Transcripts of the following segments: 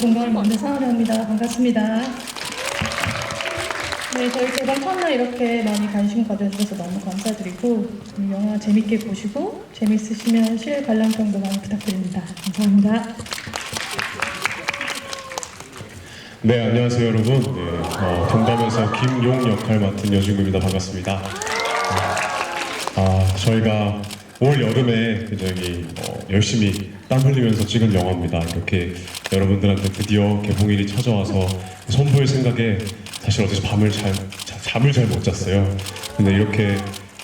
동감을 먹는 사은혜입니다. 반갑습니다. 네, 저희 제방 첫날 이렇게 많이 관심 가져주셔서 너무 감사드리고 이 영화 재밌게 보시고 재밌으시면 실 관람평도 많이 부탁드립니다. 감사합니다. 네, 안녕하세요, 여러분. 네, 어, 동감에서 김용 역할 맡은 여진구입니다. 반갑습니다. 아, 저희가 올 여름에 굉장히 어, 열심히 땀 흘리면서 찍은 영화입니다. 이렇게 여러분들한테 드디어 개봉일이 찾아와서 선보일 생각에 사실 어제 밤을 잘 자- 잠을 잘 못 잤어요. 근데 이렇게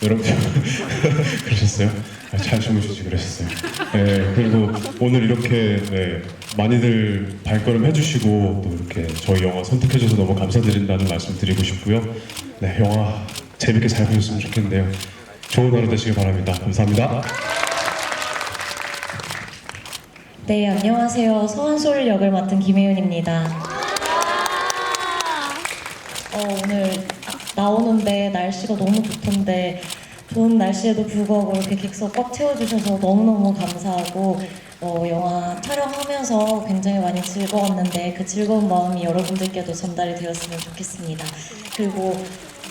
여러분 그러셨어요? 아, 잘 주무시지 그러셨어요. 네, 그리고 오늘 이렇게 네, 많이들 발걸음 해주시고 또 이렇게 저희 영화 선택해줘서 너무 감사드린다는 말씀 드리고 싶고요. 네, 영화 재밌게 잘 보셨으면 좋겠는데요. 좋은 하루 되시길 바랍니다. 감사합니다. 네, 안녕하세요. 서한솔 역을 맡은 김혜윤입니다. 어, 오늘 나오는데 날씨가 너무 좋던데 좋은 날씨에도 불구하고 이렇게 객석 꽉 채워주셔서 너무너무 감사하고 어, 영화 촬영하면서 굉장히 많이 즐거웠는데 그 즐거운 마음이 여러분들께도 전달이 되었으면 좋겠습니다. 그리고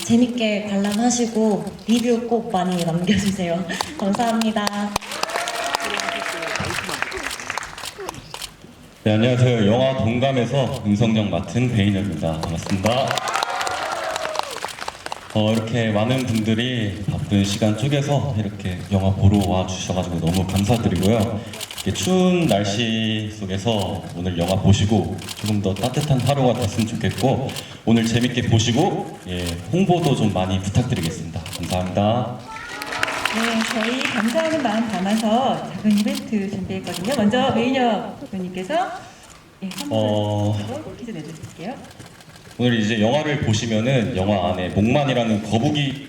재밌게 관람하시고 리뷰 꼭 많이 남겨주세요. 감사합니다. 네, 안녕하세요. 영화 동감에서 음성역 맡은 배인혁입니다. 반갑습니다. 어, 이렇게 많은 분들이 바쁜 시간 쪼개서 이렇게 영화 보러 와 주셔가지고 너무 감사드리고요. 추운 날씨 속에서 오늘 영화 보시고 조금 더 따뜻한 하루가 됐으면 좋겠고 오늘 재밌게 보시고 예, 홍보도 좀 많이 부탁드리겠습니다. 감사합니다. 네, 저희 감사하는 마음 담아서 작은 이벤트 준비했거든요. 먼저 메이녀 분님께서 예, 선물을 어, 퀴즈 내드릴게요. 오늘 이제 영화를 보시면은 영화 안에 목만이라는 거북이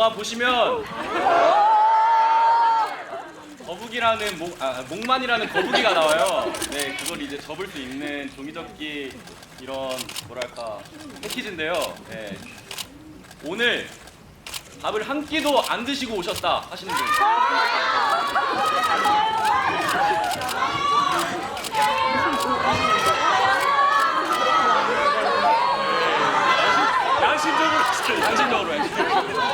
네, 영화 보시면 거북이라는 목, 아, 목만이라는 거북이가 나와요. 네, 그걸 이제 접을 수 있는 종이접기 이런 뭐랄까 패키지인데요. 네, 오늘 밥을 한 끼도 안 드시고 오셨다 하시는 분. 양심적으로 하시죠. 양심적으로 하시죠.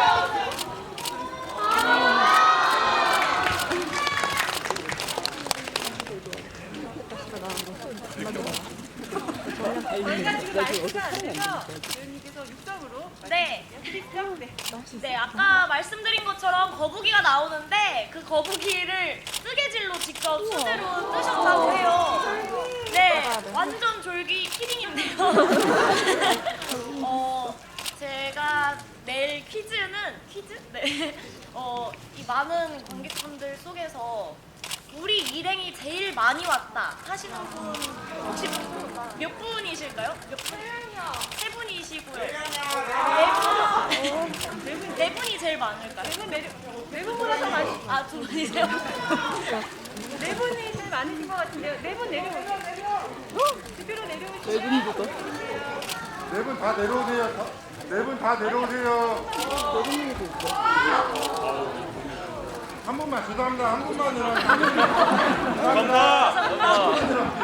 네. 네, 아까 말씀드린 것처럼 거북이가 나오는데 그 거북이를 뜨개질로 직접 수제로 뜨셨다고 해요. 네, 완전 졸기 키링인데요. 어, 제가 낼 퀴즈는 퀴즈? 네. 어, 이 많은 관객분들 속에서 우리 일행이 제일 많이 왔다 하시는 분 혹시 몇 분이실까요? 몇 분? 세 분이시고요. 네 분. 네 분이 제일 많을까요? 네 분보다 더 많이. 아, 두 분이세요? 네 분이 제일 많으신 것 같은데요. 네 분 내려오세요. 대표로 내려오시죠. 네 분 다 내려오세요. 네 분 다 내려오세요. 한 분만 죄송합니다. 한 내려오세요. 감사합니다.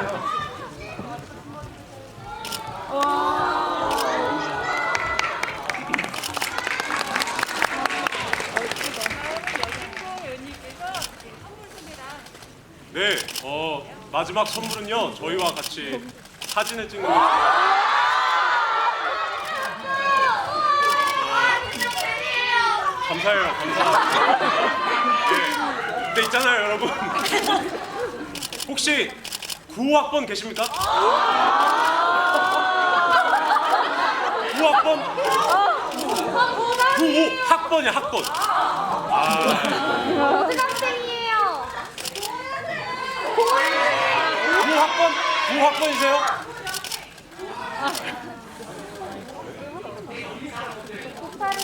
네, 어, 마지막 선물은요, 저희와 같이 사진을 찍는 감사해요, 감사합니다. 네, 근데 있잖아요, 여러분. 혹시 9학번 계십니까? 9학번? 95 학번이야, 학번. 아, 학생이에요. 9학번? 9학번이세요?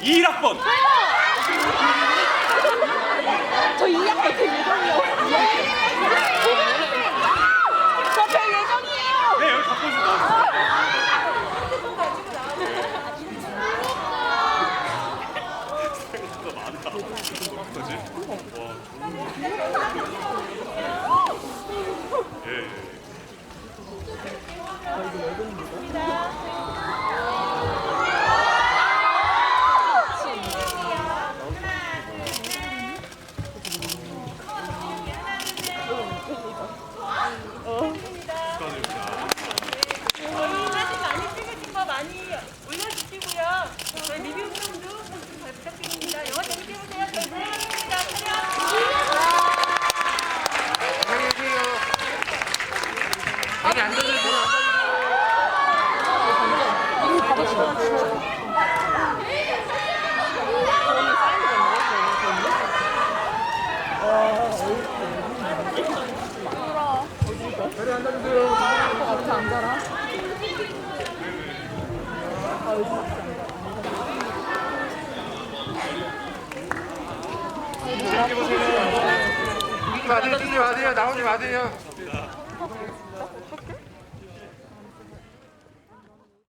이 1학번. 저 2학년 때 예정이요. 저별 예정이에요. 네, 여기 이거 외국인입니다. 어떻게 안 자라? 아, 의심하지 마세요. 나오지 마세요. 나오지 마세요.